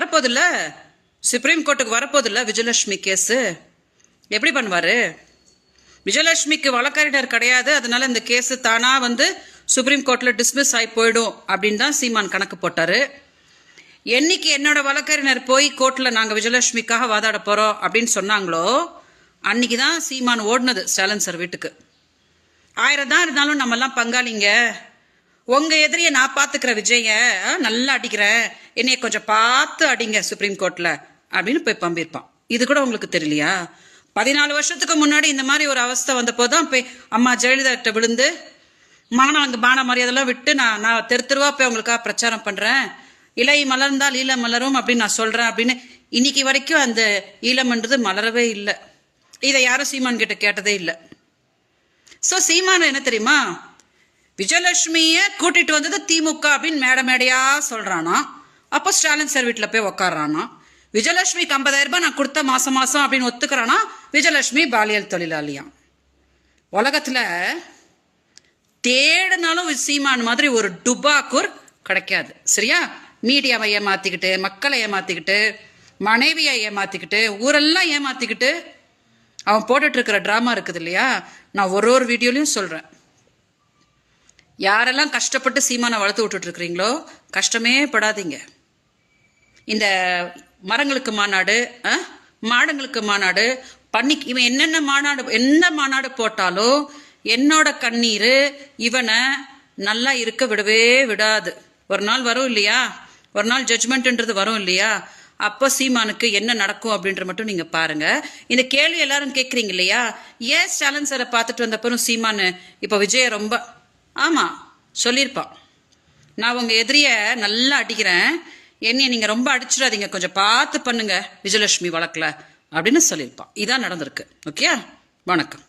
வரப்போதில்ல? Supreme கோர்ட்டுக்கு வரப்போதில்ல Vijayalakshmi case? எப்படி பண்ணுவார்? விஜயலட்சுமிக்கு வழக்கறிஞர் கிடையாது அதனால இந்த கேஸு தானாக வந்து சுப்ரீம் கோர்ட்டில் டிஸ்மிஸ் ஆகி போயிடும் அப்படின்னு தான் சீமான் கணக்கு போட்டார். என்னைக்கு என்னோட வழக்கறிஞர் போய் கோர்ட்டில் நாங்கள் விஜயலட்சுமிக்காக வாதாட போகிறோம் அப்படின்னு சொன்னாங்களோ அன்னைக்கு தான் சீமான் ஓடினது ஸ்டாலின் சார் வீட்டுக்கு. ஆயிரம் தான் இருந்தாலும் நம்மெல்லாம் பங்காளிங்க. உங்க எதிரியை நான் பாத்துக்கிற விஜய நல்லா அடிக்கிறேன் என்னைய கொஞ்சம் பார்த்து அடிங்க சுப்ரீம் கோர்ட்ல அப்படின்னு போய் பம்பிருப்பான். இது கூட உங்களுக்கு தெரியலையா? பதினாலு வருஷத்துக்கு முன்னாடி இந்த மாதிரி ஒரு அவஸ்தை வந்தப்போ தான் போய் அம்மா ஜெயலலிதா கிட்ட விழுந்து மானம் அங்கே பான மரியாதைலாம் விட்டு நான் நான் தெரு தெருவா போய் உங்களுக்காக பிரச்சாரம் பண்றேன். இலை மலர்ந்தால் ஈழ மலரும் அப்படின்னு நான் சொல்றேன் அப்படின்னு இன்னைக்கு வரைக்கும் அந்த ஈழம்ன்றது மலரவே இல்லை. இதை யாரும் சீமான் கிட்ட கேட்டதே இல்லை. ஸோ சீமான் என்ன தெரியுமா? விஜயலட்சுமிய கூட்டிட்டு வந்தது திமுக அப்படின்னு மேடை மேடையா சொல்றானா? அப்போ ஸ்டாலின் சார் வீட்டில் போய் உக்காடுறானா விஜயலட்சுமிக்கு ஐம்பதாயிரம் ரூபாய் நான் கொடுத்த மாசம் மாசம் அப்படின்னு ஒத்துக்கிறானா? விஜயலட்சுமி பாலியல் தொழிலாளியா? உலகத்துல தேடினாலும் சீமான் மாதிரி ஒரு டுபாக்கூர் கிடைக்காது. சரியா? மீடியாவை ஏமாத்திக்கிட்டு மக்களை ஏமாத்திக்கிட்டு மனைவியை ஏமாத்திக்கிட்டு ஊரெல்லாம் ஏமாத்திக்கிட்டு அவன் போட்டுட்டு இருக்கிற ட்ராமா இருக்குது இல்லையா? நான் ஒரு ஒரு வீடியோலையும் சொல்றேன். யாரெல்லாம் கஷ்டப்பட்டு சீமானை வளர்த்து விட்டுட்டு இருக்கிறீங்களோ கஷ்டமே படாதீங்க. இந்த மரங்களுக்கு மாநாடு ஆ? மாடுங்களுக்கு மாநாடு பண்ணி இவன் என்னென்ன மாநாடு என்ன மாநாடு போட்டாலும் என்னோட கண்ணீர் இவனை நல்லா இருக்க விடவே விடாது. ஒரு நாள் வரும் இல்லையா? ஒரு நாள் ஜட்ஜ்மெண்ட்ன்றது வரும் இல்லையா? அப்போ சீமானுக்கு என்ன நடக்கும் அப்படின்ற மட்டும் நீங்க பாருங்க. இந்த கேள்வி எல்லாரும் கேட்குறீங்க இல்லையா? ஏன் ஸ்டாலின் சாரை பார்த்துட்டு வந்தப்பறம் சீமானு இப்போ விஜய ரொம்ப ஆமாம் சொல்லியிருப்பான் நான் உங்கள் எதிரியை நல்லா அடிக்கிறேன். என்னைய நீங்கள் ரொம்ப அடிச்சிடாதீங்க. கொஞ்சம் பார்த்து பண்ணுங்க விஜயலட்சுமி வழக்கில். அப்படின்னு சொல்லியிருப்பான் இதான் நடந்திருக்கு. ஓகே? வணக்கம்.